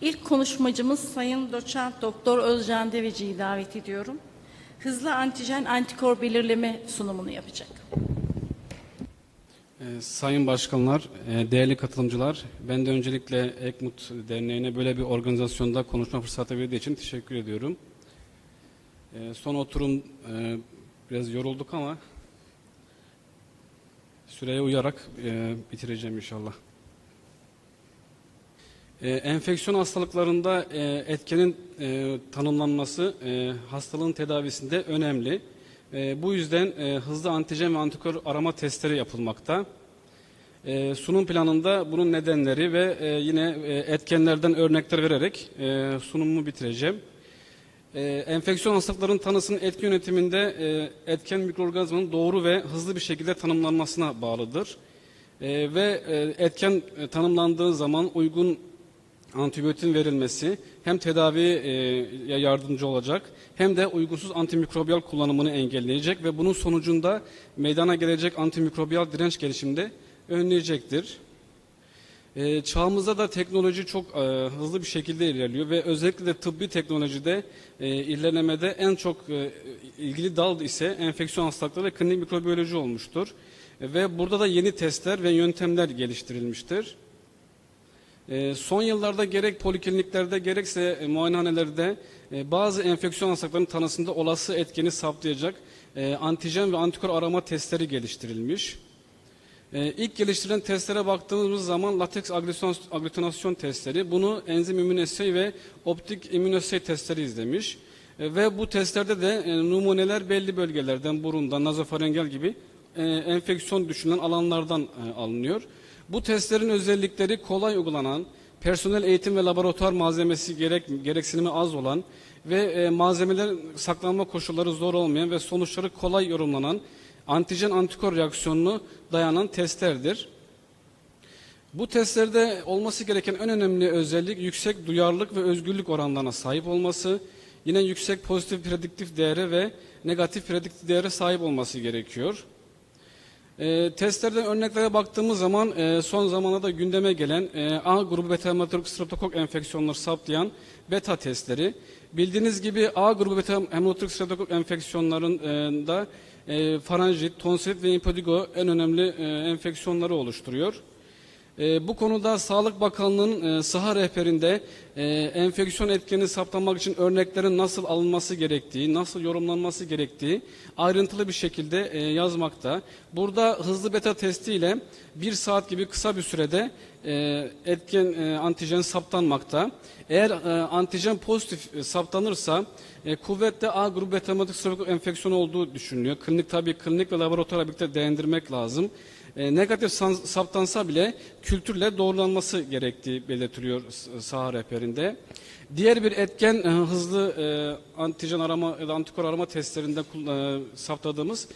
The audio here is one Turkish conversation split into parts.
İlk konuşmacımız Sayın Doçent Doktor Özcan Deveci'yi davet ediyorum. Hızlı antijen antikor belirleme sunumunu yapacak. Ee, Sayın başkanlar, e, değerli katılımcılar, ben de öncelikle Ekmut Derneği'ne böyle bir organizasyonda konuşma fırsatı verdiği için teşekkür ediyorum. Ee, Son oturum e, biraz yorulduk ama süreye uyarak e, bitireceğim inşallah. Ee, Enfeksiyon hastalıklarında e, etkenin e, tanımlanması e, hastalığın tedavisinde önemli. Bu yüzden hızlı antijen ve antikor arama testleri yapılmakta. Sunum planında bunun nedenleri ve yine etkenlerden örnekler vererek e, sunumumu bitireceğim. Enfeksiyon hastalıkların tanısının etki yönetiminde etken mikroorganizmanın doğru ve hızlı bir şekilde tanımlanmasına bağlıdır. Ve etken tanımlandığı zaman uygun antibiyotin verilmesi hem tedaviye yardımcı olacak hem de uygunsuz antimikrobiyal kullanımını engelleyecek ve bunun sonucunda meydana gelecek antimikrobiyal direnç gelişiminde önleyecektir. Ee, çağımızda da teknoloji çok e, hızlı bir şekilde ilerliyor ve özellikle de tıbbi teknolojide e, ilerlemede en çok e, ilgili dal ise enfeksiyon hastalıkları ve klinik mikrobiyoloji olmuştur. E, ve burada da yeni testler ve yöntemler geliştirilmiştir. E, Son yıllarda gerek polikliniklerde gerekse e, muayenehanelerde e, bazı enfeksiyon hastalıklarının tanısında olası etkeni saptayacak e, antijen ve antikor arama testleri geliştirilmiş. E, İlk geliştirilen testlere baktığımız zaman lateks aglutinasyon, testleri bunu enzim immünoassay ve optik immünoassay testleri izlemiş. E, Ve bu testlerde de e, numuneler belli bölgelerden burundan nazofaringel gibi enfeksiyon düşünülen alanlardan alınıyor. Bu testlerin özellikleri kolay uygulanan, personel eğitim ve laboratuvar malzemesi gerek, gereksinimi az olan ve e, malzemeler saklanma koşulları zor olmayan ve sonuçları kolay yorumlanan antijen antikor reaksiyonunu dayanan testlerdir. Bu testlerde olması gereken en önemli özellik yüksek duyarlılık ve özgürlük oranlarına sahip olması, yine yüksek pozitif prediktif değere ve negatif prediktif değere sahip olması gerekiyor. E, testlerden örneklere baktığımız zaman e, son zamanlarda gündeme gelen e, A grubu beta hemotorik streptokok enfeksiyonları saptayan beta testleri. Bildiğiniz gibi A grubu beta hemotorik streptokok enfeksiyonlarında e, faranjit, tonsilit ve impetigo en önemli e, enfeksiyonları oluşturuyor. E, bu konuda Sağlık Bakanlığı'nın e, saha rehberinde e, enfeksiyon etkeni saptamak için örneklerin nasıl alınması gerektiği, nasıl yorumlanması gerektiği ayrıntılı bir şekilde e, yazmakta. Burada hızlı beta testi ile bir saat gibi kısa bir sürede etken antijen saptanmakta. Eğer antijen pozitif saptanırsa e, A grubu beta hemotik streptokok enfeksiyonu olduğu düşünülüyor. Klinik tabii klinik ve laboratuvar birlikte değindirmek lazım. E, negatif saptansa bile kültürle doğrulanması gerektiği belirtiliyor saha rehberinde. Diğer bir etken e, hızlı e, antijen arama ya da antikor arama testlerinde kul- e, saptadığımız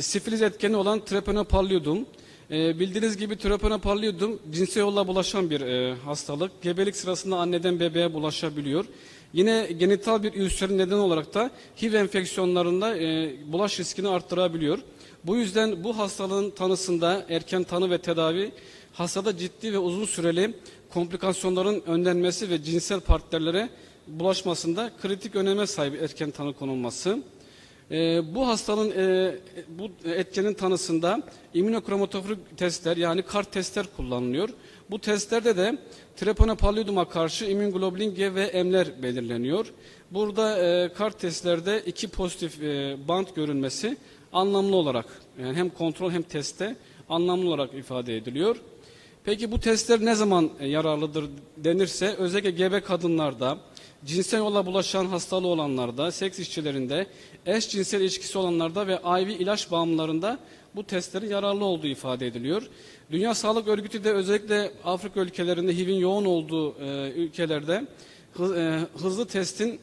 sifiliz etkeni olan treponopallidum. E, bildiğiniz gibi treponopallidum cinsel yolla bulaşan bir hastalık. Gebelik sırasında anneden bebeğe bulaşabiliyor. Yine genital bir ülserin neden olarak da HIV enfeksiyonlarında bulaş riskini arttırabiliyor. Bu yüzden bu hastalığın tanısında erken tanı ve tedavi hastada ciddi ve uzun süreli komplikasyonların önlenmesi ve cinsel partnerlere bulaşmasında kritik öneme sahip erken tanı konulması. Ee, bu hastalığın e, bu etkenin tanısında immünokromatografik testler yani kart testler kullanılıyor. Bu testlerde de treponopallidum'a karşı immünoglobulin G ve M'ler belirleniyor. Burada e, kart testlerde iki pozitif e, bant görünmesi anlamlı olarak yani hem kontrol hem testte anlamlı olarak ifade ediliyor. Peki bu testler ne zaman e, yararlıdır denirse özellikle gebe kadınlarda, cinsel yolla bulaşan hastalığı olanlarda, seks işçilerinde, eş cinsel ilişkisi olanlarda ve IV ilaç bağımlılarında bu testlerin yararlı olduğu ifade ediliyor. Dünya Sağlık Örgütü de özellikle Afrika ülkelerinde HIV'in yoğun olduğu e, ülkelerde e, hızlı testin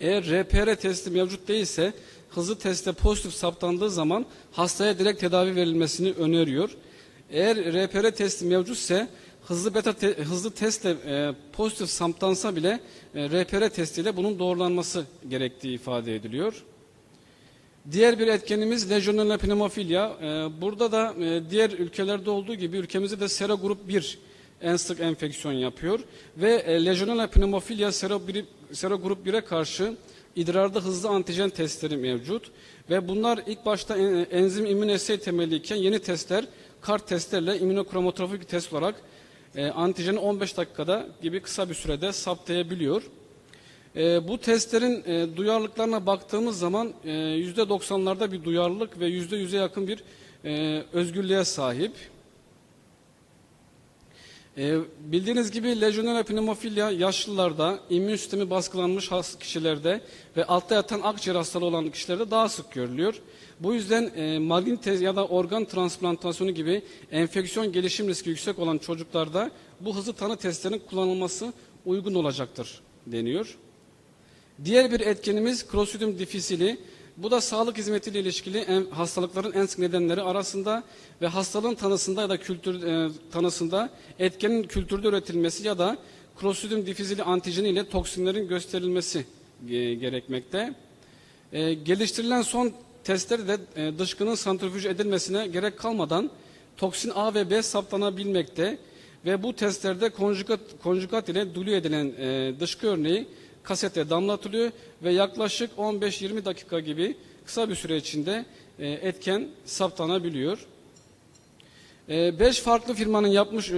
eğer RPR testi mevcut değilse hızlı testte pozitif saptandığı zaman hastaya direkt tedavi verilmesini öneriyor. Eğer RPR testi mevcutse hızlı beta te- hızlı testle e, pozitif saptansa bile e, RPR testiyle bunun doğrulanması gerektiği ifade ediliyor. Diğer bir etkenimiz lejyonella pneumophilia. E, burada da e, diğer ülkelerde olduğu gibi ülkemizde de sera grup 1 en sık enfeksiyon yapıyor ve e, Legionella pneumophilia serogrup, serogrup 1'e karşı idrarda hızlı antijen testleri mevcut ve bunlar ilk başta enzim immünesey temelliyken yeni testler kart testlerle immünokromatografik test olarak e, antijeni 15 dakikada gibi kısa bir sürede saptayabiliyor. E, bu testlerin e, duyarlılıklarına baktığımız zaman e, %90'larda bir duyarlılık ve %100'e yakın bir e, özgürlüğe sahip. E, bildiğiniz gibi Legionella pneumophila yaşlılarda, immün sistemi baskılanmış has kişilerde ve altta yatan akciğer hastalığı olan kişilerde daha sık görülüyor. Bu yüzden e, maligne tez ya da organ transplantasyonu gibi enfeksiyon gelişim riski yüksek olan çocuklarda bu hızlı tanı testlerinin kullanılması uygun olacaktır deniyor. Diğer bir etkenimiz Clostridium difficile. Bu da sağlık hizmetiyle ilişkili en, hastalıkların en sık nedenleri arasında ve hastalığın tanısında ya da kültür e, tanısında etkenin kültürde üretilmesi ya da Clostridium difficile antijeni ile toksinlerin gösterilmesi e, gerekmekte. E, geliştirilen son testleri de e, dışkının santrifüj edilmesine gerek kalmadan toksin A ve B saptanabilmekte ve bu testlerde konjugat, konjugat ile dulu edilen e, dışkı örneği kasete damlatılıyor ve yaklaşık 15-20 dakika gibi kısa bir süre içinde e, etken saptanabiliyor. 5 farklı firmanın yapmış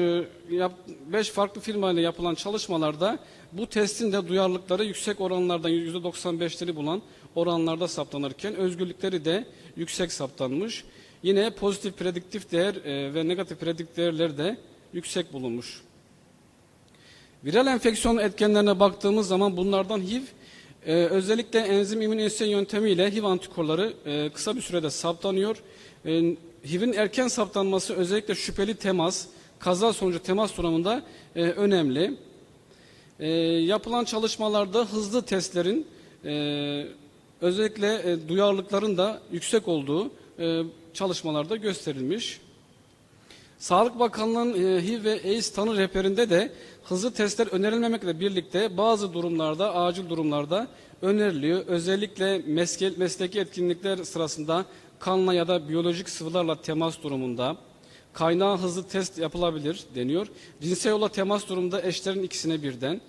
5 farklı firmayla yapılan çalışmalarda bu testin de duyarlılıkları yüksek oranlardan %95'leri bulan oranlarda saptanırken özgürlükleri de yüksek saptanmış. Yine pozitif prediktif değer e, ve negatif prediktif değerler de yüksek bulunmuş. Viral enfeksiyon etkenlerine baktığımız zaman bunlardan HIV e, özellikle enzim immünisasyon yöntemiyle HIV antikorları e, kısa bir sürede saptanıyor. E, HIV'in erken saptanması özellikle şüpheli temas, kaza sonucu temas durumunda e, önemli. E, yapılan çalışmalarda hızlı testlerin e, özellikle e, duyarlılıkların da yüksek olduğu e, çalışmalarda gösterilmiş. Sağlık Bakanlığı'nın e, HIV ve AIDS tanı rehberinde de hızlı testler önerilmemekle birlikte bazı durumlarda, acil durumlarda öneriliyor. Özellikle mesleki, mesleki etkinlikler sırasında kanla ya da biyolojik sıvılarla temas durumunda kaynağı hızlı test yapılabilir deniyor. Cinsel yolla temas durumunda eşlerin ikisine birden.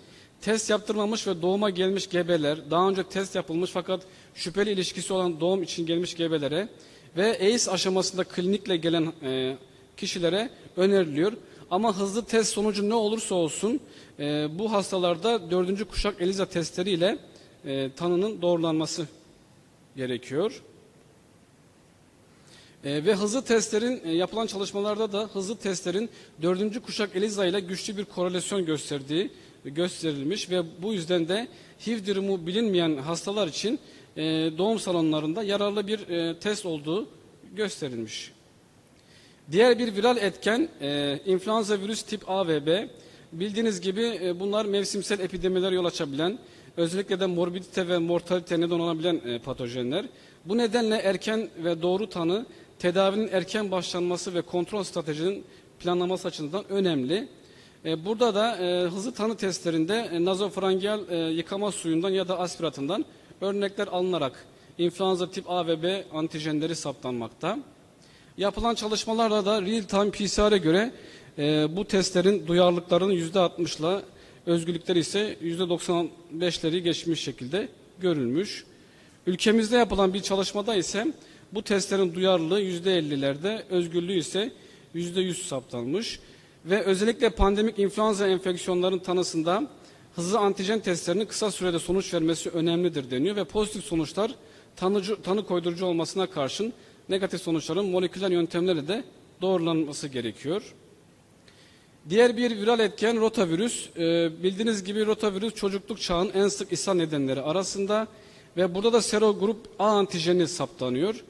Test yaptırmamış ve doğuma gelmiş gebeler, daha önce test yapılmış fakat şüpheli ilişkisi olan doğum için gelmiş gebelere ve AIDS aşamasında klinikle gelen e, kişilere öneriliyor. Ama hızlı test sonucu ne olursa olsun e, bu hastalarda dördüncü kuşak ELISA testleriyle e, tanının doğrulanması gerekiyor. E, ve hızlı testlerin e, yapılan çalışmalarda da hızlı testlerin dördüncü kuşak ELISA ile güçlü bir korelasyon gösterdiği gösterilmiş ve bu yüzden de HIV durumu bilinmeyen hastalar için e, doğum salonlarında yararlı bir e, test olduğu gösterilmiş. Diğer bir viral etken e, influenza virüs tip A ve B. Bildiğiniz gibi e, bunlar mevsimsel epidemiler yol açabilen, özellikle de morbidite ve mortalite neden olabilen e, patojenler. Bu nedenle erken ve doğru tanı, tedavinin erken başlanması ve kontrol stratejinin planlaması açısından önemli. E, burada da e, hızlı tanı testlerinde e, nazofrangial e, yıkama suyundan ya da aspiratından örnekler alınarak influenza tip A ve B antijenleri saptanmakta. Yapılan çalışmalarda da real time PCR'e göre e, bu testlerin duyarlılıklarının %60'la özgürlükleri ise %95'leri geçmiş şekilde görülmüş. Ülkemizde yapılan bir çalışmada ise bu testlerin duyarlılığı %50'lerde, özgürlüğü ise %100 saptanmış. Ve özellikle pandemik influenza enfeksiyonların tanısında hızlı antijen testlerinin kısa sürede sonuç vermesi önemlidir deniyor ve pozitif sonuçlar tanıcı, tanı koydurucu olmasına karşın negatif sonuçların moleküler yöntemlerle de doğrulanması gerekiyor. Diğer bir viral etken rotavirüs. Ee, bildiğiniz gibi rotavirüs çocukluk çağın en sık ishal nedenleri arasında ve burada da serogrup A antijeni saptanıyor.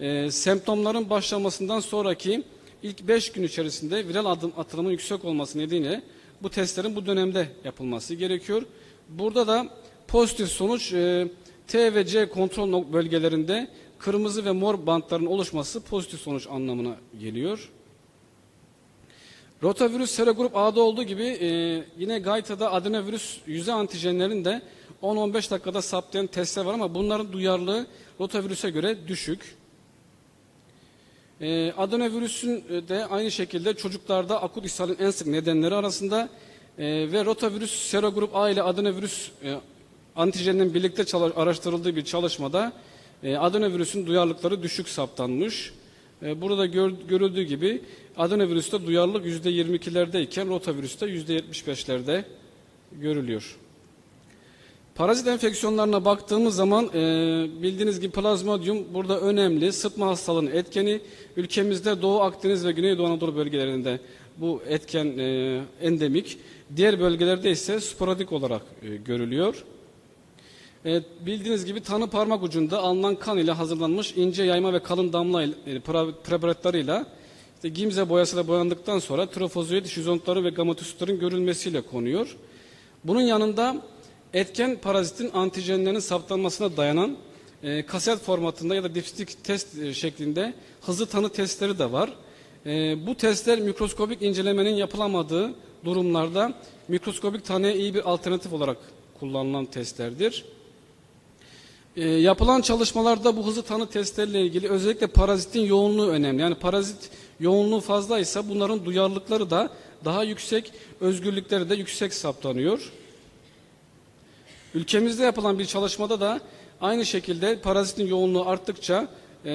Ee, semptomların başlamasından sonraki ilk 5 gün içerisinde viral adım atılımın yüksek olması nedeniyle bu testlerin bu dönemde yapılması gerekiyor. Burada da pozitif sonuç e, T ve C kontrol bölgelerinde kırmızı ve mor bantların oluşması pozitif sonuç anlamına geliyor. Rotavirüs serogrup A'da olduğu gibi e, yine Gayta'da adenovirüs yüze antijenlerin de 10-15 dakikada saptayan testler var ama bunların duyarlılığı rotavirüse göre düşük. E, adenovirüsün de aynı şekilde çocuklarda akut ishalin en sık nedenleri arasında e, ve rotavirüs serogrup A ile adenovirüs e, antijenin birlikte araştırıldığı bir çalışmada e, adenovirüsün duyarlılıkları düşük saptanmış. E, burada gör- görüldüğü gibi adenovirüste duyarlılık %22'lerdeyken rotavirüste %75'lerde görülüyor. Parazit enfeksiyonlarına baktığımız zaman e, bildiğiniz gibi plazmodium burada önemli. Sıtma hastalığının etkeni ülkemizde Doğu Akdeniz ve Güneydoğu Anadolu bölgelerinde bu etken e, endemik. Diğer bölgelerde ise sporadik olarak görülüyor. Evet, bildiğiniz gibi tanı parmak ucunda alınan kan ile hazırlanmış ince yayma ve kalın damla ile- e, pre- preparatlarıyla işte gimze boyasıyla boyandıktan sonra trofozoid şizontları ve gametositlerin görülmesiyle konuyor. Bunun yanında etken parazitin antijenlerinin saptanmasına dayanan e, kaset formatında ya da dipstik test e, şeklinde hızlı tanı testleri de var. E, bu testler mikroskobik incelemenin yapılamadığı durumlarda mikroskobik tanıya iyi bir alternatif olarak kullanılan testlerdir. E, yapılan çalışmalarda bu hızlı tanı testleriyle ilgili özellikle parazitin yoğunluğu önemli. Yani parazit yoğunluğu fazlaysa bunların duyarlılıkları da daha yüksek, özgürlükleri de yüksek saptanıyor. Ülkemizde yapılan bir çalışmada da aynı şekilde parazitin yoğunluğu arttıkça e,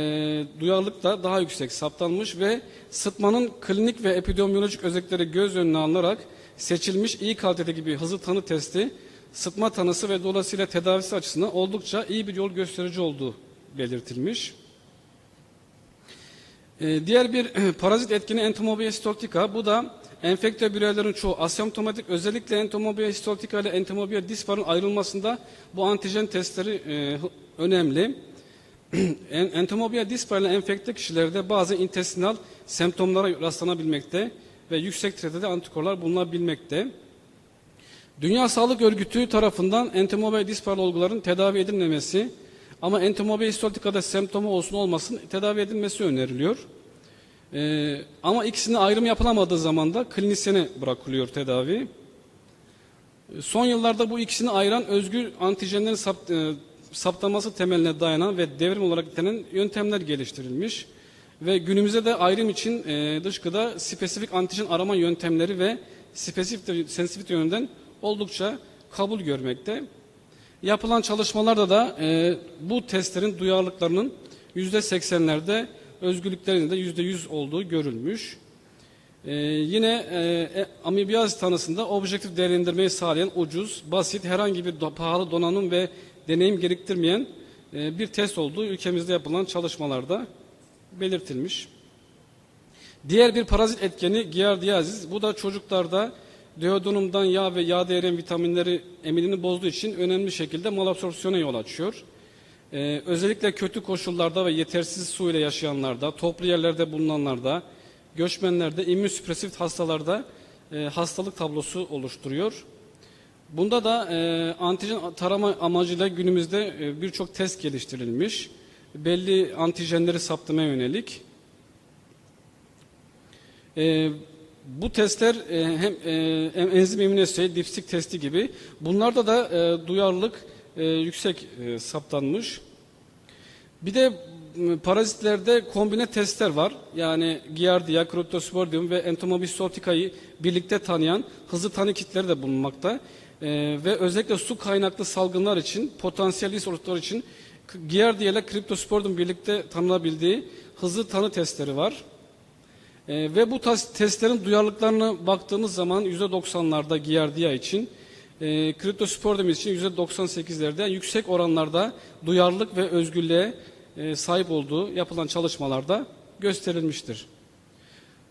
duyarlılık da daha yüksek saptanmış ve sıtmanın klinik ve epidemiolojik özellikleri göz önüne alınarak seçilmiş iyi kalitedeki bir hızlı tanı testi sıtma tanısı ve dolayısıyla tedavisi açısından oldukça iyi bir yol gösterici olduğu belirtilmiş. Ee, diğer bir parazit etkeni entomobia histoltica. Bu da enfekte bireylerin çoğu asemptomatik özellikle entomobia histoltica ile entomobia disparın ayrılmasında bu antijen testleri e, önemli. En- entomobia dispar ile enfekte kişilerde bazı intestinal semptomlara rastlanabilmekte ve yüksek titreşimde antikorlar bulunabilmekte. Dünya Sağlık Örgütü tarafından disparlı olguların tedavi edilmemesi ama entomobia histolitikada semptomu olsun olmasın tedavi edilmesi öneriliyor. Ee, ama ikisini ayrım yapılamadığı zaman da klinisyene bırakılıyor tedavi. Ee, Son yıllarda bu ikisini ayıran özgür antijenlerin sap, e, saptaması temeline dayanan ve devrim olarak nitelenen yöntemler geliştirilmiş. Ve günümüzde de ayrım için e, dışkıda spesifik antijen arama yöntemleri ve spesifik sensitivite yönünden oldukça kabul görmekte. Yapılan çalışmalarda da e, bu testlerin duyarlılıklarının %80'lerde özgürlüklerinin de %100 olduğu görülmüş. Ee, yine e, e, amibiyaz tanısında objektif değerlendirmeyi sağlayan ucuz, basit, herhangi bir do- pahalı donanım ve deneyim gerektirmeyen e, bir test olduğu ülkemizde yapılan çalışmalarda belirtilmiş. Diğer bir parazit etkeni giardiyazis. Bu da çocuklarda deodonumdan yağ ve yağ değeren vitaminleri emilini bozduğu için önemli şekilde malabsorpsiyona yol açıyor. Ee, özellikle kötü koşullarda ve yetersiz su ile yaşayanlarda, toplu yerlerde bulunanlarda, göçmenlerde, immünsüpresif hastalarda e, hastalık tablosu oluşturuyor. Bunda da e, antijen tarama amacıyla günümüzde e, birçok test geliştirilmiş. Belli antijenleri saptamaya yönelik. E, bu testler e, hem e, hem enzim immünosey, dipstik testi gibi bunlarda da e, duyarlılık yüksek saptanmış. Bir de parazitlerde kombine testler var. Yani Giardia, Cryptosporidium ve Entomobis sortica'yı birlikte tanıyan hızlı tanı kitleri de bulunmakta. Ve özellikle su kaynaklı salgınlar için, potansiyel risk için Giardia ile Cryptosporidium birlikte tanınabildiği hızlı tanı testleri var. Ee, ve bu testlerin duyarlılıklarına baktığımız zaman %90'larda Giardia için, e, Cryptosporidium için %98'lerde yani yüksek oranlarda duyarlılık ve özgürlüğe e, sahip olduğu yapılan çalışmalarda gösterilmiştir.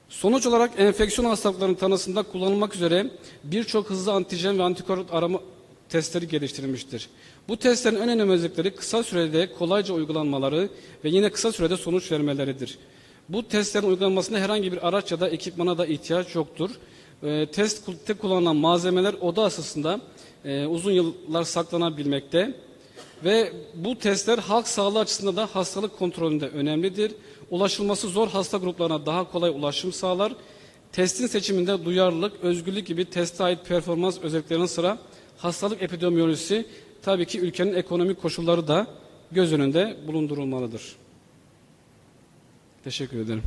Sonuç olarak enfeksiyon hastalıklarının tanısında kullanılmak üzere birçok hızlı antijen ve antikor arama testleri geliştirilmiştir. Bu testlerin en önemli özellikleri kısa sürede kolayca uygulanmaları ve yine kısa sürede sonuç vermeleridir. Bu testlerin uygulanmasında herhangi bir araç ya da ekipmana da ihtiyaç yoktur. E, testte kullanılan malzemeler oda ısısında e, uzun yıllar saklanabilmekte ve bu testler halk sağlığı açısından da hastalık kontrolünde önemlidir. Ulaşılması zor hasta gruplarına daha kolay ulaşım sağlar. Testin seçiminde duyarlılık, özgürlük gibi teste ait performans özelliklerinin sıra hastalık epidemiyolojisi tabii ki ülkenin ekonomik koşulları da göz önünde bulundurulmalıdır. Teşekkür ederim.